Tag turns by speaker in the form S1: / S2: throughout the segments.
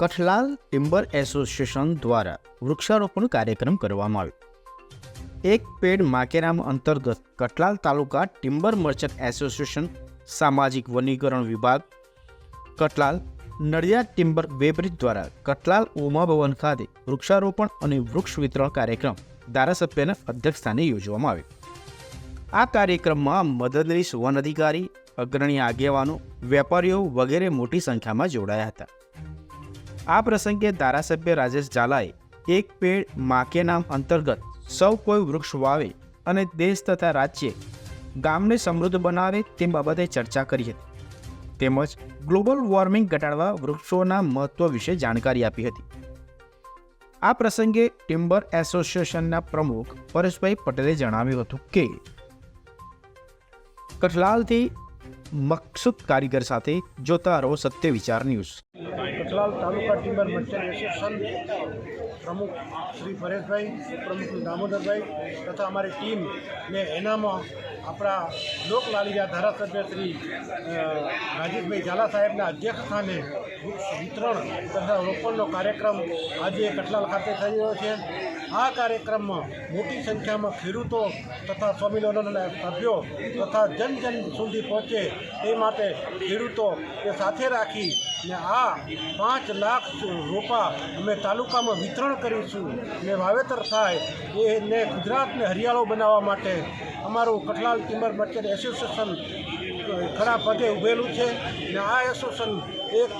S1: Kathlal timber association દ્વારા વૃક્ષારોપણ કાર્યક્રમ કરવામાં આવ્યો. એક પેડ માકેરામ અંતર્ગત Kathlal taluka timber merchant association સામાજિક વનીકરણ વિભાગ, કઠલાલ નડિયાદ ટિમ્બર વેબ્રિજ દ્વારા કઠલાલ ઉમા ભવન ખાતે વૃક્ષારોપણ અને વૃક્ષ વિતરણ કાર્યક્રમ ધારાસભ્યના અધ્યક્ષસ્થાને યોજવામાં આવ્યો. આ કાર્યક્રમમાં મદદનીશ વન અધિકારી, અગ્રણી આગેવાનો, વેપારીઓ વગેરે મોટી સંખ્યામાં જોડાયા હતા. આ પ્રસંગે ધારાસભ્ય રાજેશ ઝાલાએ એક પેડ માકે નામ અંતર્ગત સૌ કોઈ વૃક્ષ વાવે અને દેશ તથા રાજ્ય ગામને સમૃદ્ધ બનાવે તે બાબતે ચર્ચા કરી હતી. તેમજ ગ્લોબલ વોર્મિંગ ઘટાડવા વૃક્ષોના મહત્વ વિશે જાણકારી આપી હતી. આ પ્રસંગે ટિમ્બર એસોસિએશનના પ્રમુખ પરેશભાઈ પટેલે જણાવ્યું હતું કે, કઠલાલથી મકસૂદ કારીગર સાથે જોતા રહો સત્ય વિચાર ન્યૂઝ.
S2: કઠલાલ તાલુકા ટિમ્બર મર્ચન્ટ એસોસિએશન પ્રમુખ શ્રી પરેશભાઈ, પ્રમુખ દામોદરભાઈ તથા અમારી ટીમ ને એનામાં આપણા લોકલાલિયા ધારાસભ્ય શ્રી રાજેશભાઈ ઝાલા સાહેબના અધ્યક્ષ સ્થાને વૃક્ષ વિતરણ તથા રોપણનો કાર્યક્રમ આજે કઠલાલ ખાતે થઈ રહ્યો છે. આ કાર્યક્રમમાં મોટી સંખ્યામાં ખેડૂતો તથા સ્વામિનારાયણના સભ્યો તથા જન જન સુધી પહોંચે તે માટે ખેડૂતો એ સાથે રાખી ને આ પાંચ લાખ રોપા અમે તાલુકામાં વિતરણ કરીશું ને વાવેતર થાય એને ગુજરાતને હરિયાળો બનાવવા માટે અમારું કઠલાલ ટિમ્બર મર્ચન્ટ એસોસિએશન ખરા પગે ઊભેલું છે ને આ એસોસિએશન એક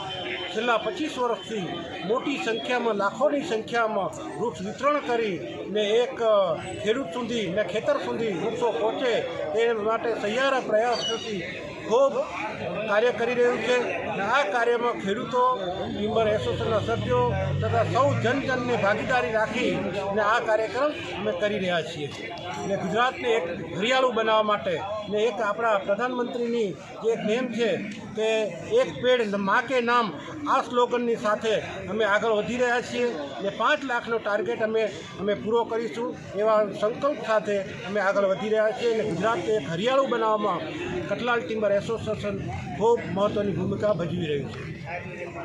S2: છેલ્લા પચીસ વર્ષથી મોટી સંખ્યામાં, લાખોની સંખ્યામાં વૃક્ષ વિતરણ કરી ને એક ખેડૂત સુધી ને ખેતર સુધી વૃક્ષો પહોંચે તે માટે સહિયારા પ્રયાસોથી ખૂબ કાર્ય કરી રહ્યું છે અને આ કાર્યમાં ખેડૂતો ટિમ્બર એસોસિએશનના સભ્યો તથા સૌ જનજનની ભાગીદારી રાખી અને આ કાર્યક્રમ અમે કરી રહ્યા છીએ. ને ગુજરાતને એક હરિયાળું બનાવવા માટે ને એક આપણા પ્રધાનમંત્રીની જે એક નેમ છે કે એક પેડ મા કે નામ આ સ્લોગનની સાથે અમે આગળ વધી રહ્યા છીએ ને પાંચ લાખનો ટાર્ગેટ અમે અમે પૂરો કરીશું એવા સંકલ્પ સાથે અમે આગળ વધી રહ્યા છીએ અને ગુજરાતને એક હરિયાળું બનાવવામાં કટલાલ ટિમ્બર એસોસિએશન ખૂબ મહત્ત્વની ભૂમિકા ભજવી રહ્યું છે.